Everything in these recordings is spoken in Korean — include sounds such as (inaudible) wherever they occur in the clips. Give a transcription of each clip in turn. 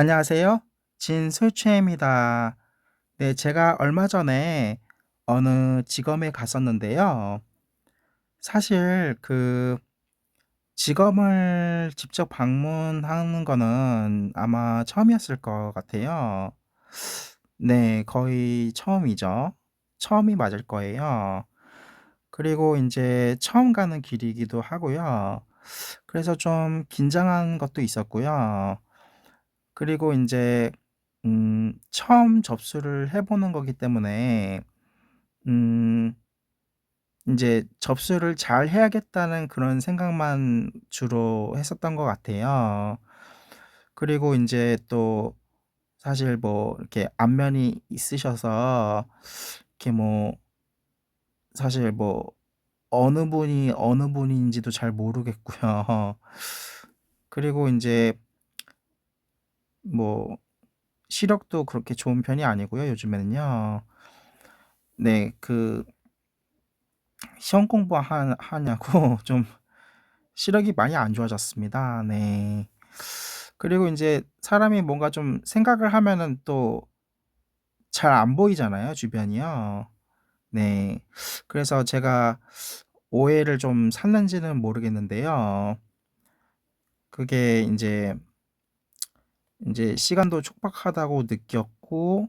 안녕하세요. 진수채입니다. 네, 제가 얼마 전에 어느 직업에 갔었는데요. 사실 그 직업을 직접 방문하는 거는 아마 처음이었을 것 같아요. 네, 거의 처음이죠. 처음이 맞을 거예요. 그리고 인제 처음 가는 길이기도 하고요. 그래서 좀 긴장한 것도 있었고요. 그리고 인제 음 처음 접수를 해 보는 거기 때문에 음 인제 '접수를 잘 해야겠다.'는 그런 생각만 주로 했었던 것 같아요. 그리고 인제 또 사실 뭐 이렇게 안면이 있으셔서 이렇게 뭐 사실 뭐 어느 분이 어느 분인지도 잘 모르겠고요. 그리고 인제 뭐 시력도 그렇게 좋은 편이 아니고요, 요즘에는요. 네, 그 시험 공부 하 하냐고 (laughs) 좀 시력이 많이 안 좋아졌습니다. 네. 그리고 인제 사람이 뭔가 좀 생각을 하면은 또 잘 안 보이잖아요, 주변이요. 네. 그래서 제가 오해를 좀 샀는지는 모르겠는데요. 그게 인제 인제 시간도 촉박하다고 느꼈고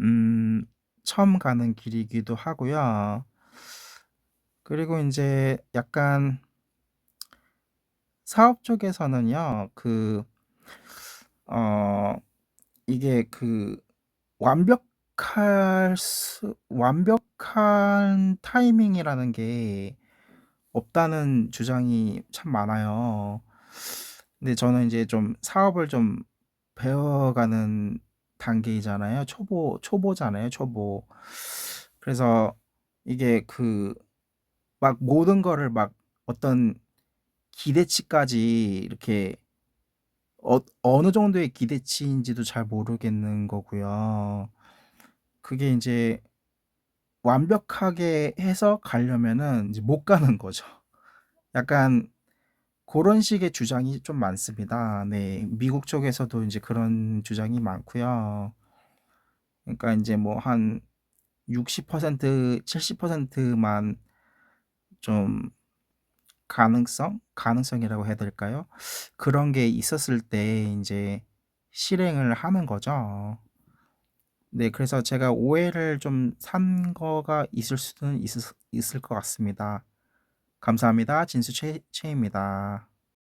음 처음 가는 길이기도 하고요. 그리고 인제 약간 사업 쪽에서는요. 그 어 이게 그 완벽할 수 완벽한 타이밍이라는 게 없다는 주장이 참 많아요. 근데 저는 이제 좀 사업을 좀 배워가는 단계이잖아요. 초보 초보잖아요, 초보. 그래서 이게 그 막 모든 거를 막 어떤 기대치까지 이렇게 어 어느 정도의 기대치인지도 잘 모르겠는 거고요. 그게 인제 완벽하게 해서 가려면은 이제 못 가는 거죠. 약간 고런 식의 주장이 좀 많습니다. 네. 미국 쪽에서도 인제 그런 주장이 많고요. 그러니까 인제 뭐 한 60% 70%만 좀 가능성? 가능성이라고 해야 될까요? 그런 게 있었을 때 인제 실행을 하는 거죠. 네. 그래서 제가 오해를 좀 산 거가 있을 수는 있으스 있을 것 같습니다. 감사합니다. 진수 채 채입니다.